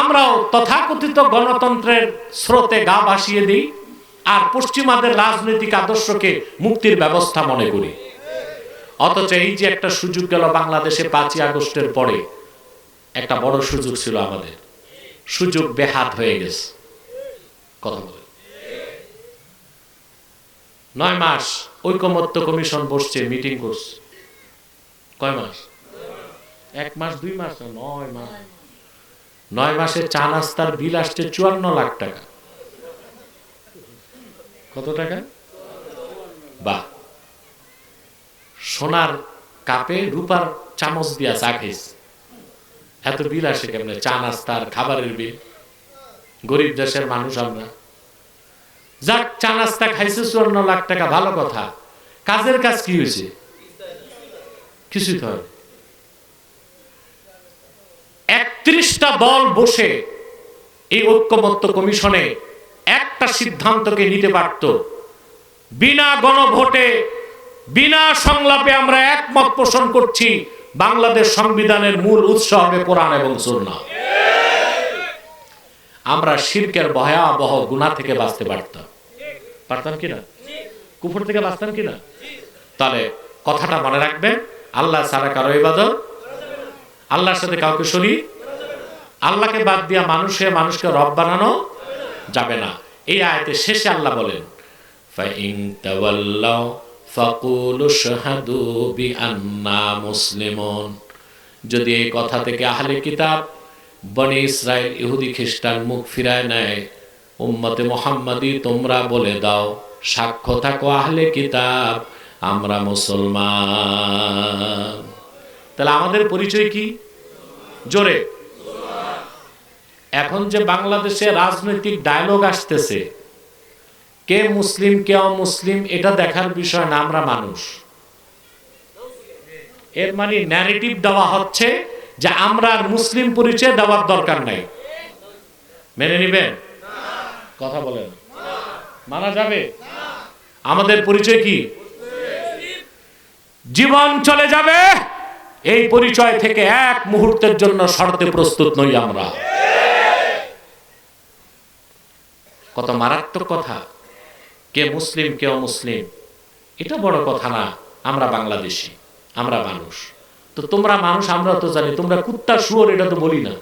আমরাও তথাকথিত গণতন্ত্রের স্রোতে গা ভাসিয়ে দিই আর পশ্চিমাদের রাজনৈতিক আদর্শকে মুক্তির ব্যবস্থা মনে করি। অথচ এই যে একটা সুযোগ গেল বাংলাদেশে পাঁচই আগস্টের পরে, একটা বড় সুযোগ ছিল আমাদের। সুযোগ বেহাত হয়ে গেছে। কথা বলে নয় মাস ঐকমত্য কমিশন বসছে, মিটিং করছে। কয় মাস? এক মাস, দুই মাস? নয় মাস। নয় মাসে চা নাস্তার বিল আসছে চুয়ান্ন লাখ টাকা। কত টাকা? বাহ। সোনার কাপে রূপার চামচ দিয়া চা এত বিল আসে কেমনে? চা নাস্তার খাবারের বিল। গরিব দেশের মানুষ আমরা। যাক, চা নাস্তা খাইছে চুয়ান্ন লাখ টাকা, ভালো কথা। কাজের কাজ কি হয়েছে? কিছুই তো হয় একত্রিশটা দল বসে এই ঐক্যমত্য কমিশনে একটা সিদ্ধান্তকে নিতে পারত। বিনা গণভোটে, বিনা সংলাপে আমরা একমত পোষণ করছি, বাংলাদেশ সংবিধানের মূল উৎস হবে কোরআন এবং সুন্নাহ। আমরা শিরকের ভয়াবহ গুণা থেকে বাঁচতে পারতাম। পারতাম কিনা কুফর থেকে বাঁচতাম কিনা তাহলে কথাটা মনে রাখবেন, আল্লাহ সারা কারও ইবাদত? আল্লাহর সাথে কাউকে শরীর আল্লাহকে বাদ দিয়া মানুষে মানুষকে রব বানানো যাবে না। এই আয়তে শেষে আল্লাহ বলেন মুসলিমুন। যদি এই কথা থেকে আহলে কিতাব বনে ইসরায়েল ইহুদি খ্রিস্টান মুখ ফিরায় নেয়, উম্মতে মোহাম্মদি তোমরা বলে দাও, সাক্ষ্য থাকো আহলে কিতাব, আমরা মুসলমান। তাহলে আমাদের পরিচয় কি? জোরে। এখন যে বাংলাদেশে রাজনৈতিক ডায়লগ আসতেছে, কে মুসলিম, কে অমুসলিম, এটা দেখার বিষয় না, আমরা মানুষ। এর মানে ন্যারেটিভ দেওয়া হচ্ছে যে আমরা মুসলিম পরিচয় দেওয়ার দরকার নাই। মেনে নিবেন? কথা বলেন। মানা যাবে? আমাদের পরিচয় কি? জীবন চলে যাবে। এই পরিচয় থেকে এক মুহূর্তের জন্য শর্তে প্রস্তুত নই আমরা। কত মারাত্মক কথা। কে মুসলিম, কে অমুসলিম, এটা বড় কথা না, আমরা বাংলাদেশি, আমরা মানুষ। তো তোমরা মানুষ আমরা তো জানি, তোমরা কুত্তা শুয়োর, এটা তো বলি না।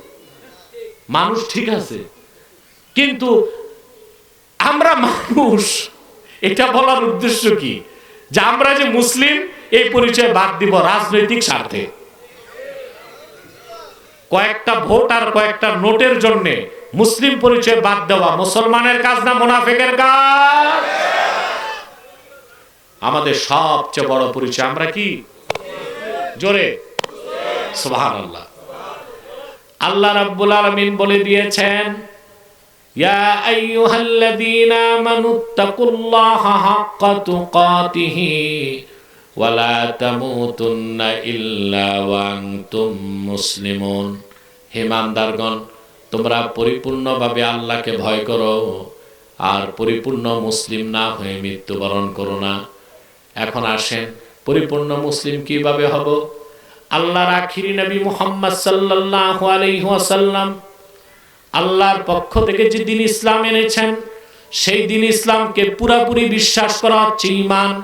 মানুষ ঠিক আছে, কিন্তু আমরা মানুষ, এটা বলার উদ্দেশ্য কি? যে আমরা যে মুসলিম, এই পরিচয় বাদ দিব রাজনৈতিক স্বার্থে। কয়েকটা ভোট আর কয়েকটা নোটের জন্য মুসলিম পরিচয় বাদ দেওয়া মুসলমানের কাজ না মোনাফেকের কাজ? আমাদের সবচেয়ে বড় পরিচয় আমরা কি? জোরে। সুবহান আল্লাহ আল্লাহ রাব্বুল আলামিন বলে দিয়েছেন, ইয়া আইয়ুহাল্লাযীনা আমানুত্তাকুল্লাহা হাক্কা তুকাতিহি ওয়ালা তামুতুন্না ইল্লা ওয়া আনতুম মুসলিমুন। হিমানদারগণ তোমরা পরিপূর্ণভাবে আল্লাহকে ভয় করো আর পরিপূর্ণ মুসলিম না হয়ে মৃত্যুবরণ করো না। এখন আসেন, পরিপূর্ণ মুসলিম কীভাবে হব? আল্লাহর আখিরি নবী মুহাম্মদ সাল্লাল্লাহু আলাইহি ওয়াসাল্লাম আল্লাহর পক্ষ থেকে যে দিন ইসলাম এনেছেন, সেই দিন ইসলামকে পুরাপুরি বিশ্বাস করা হচ্ছে ঈমান।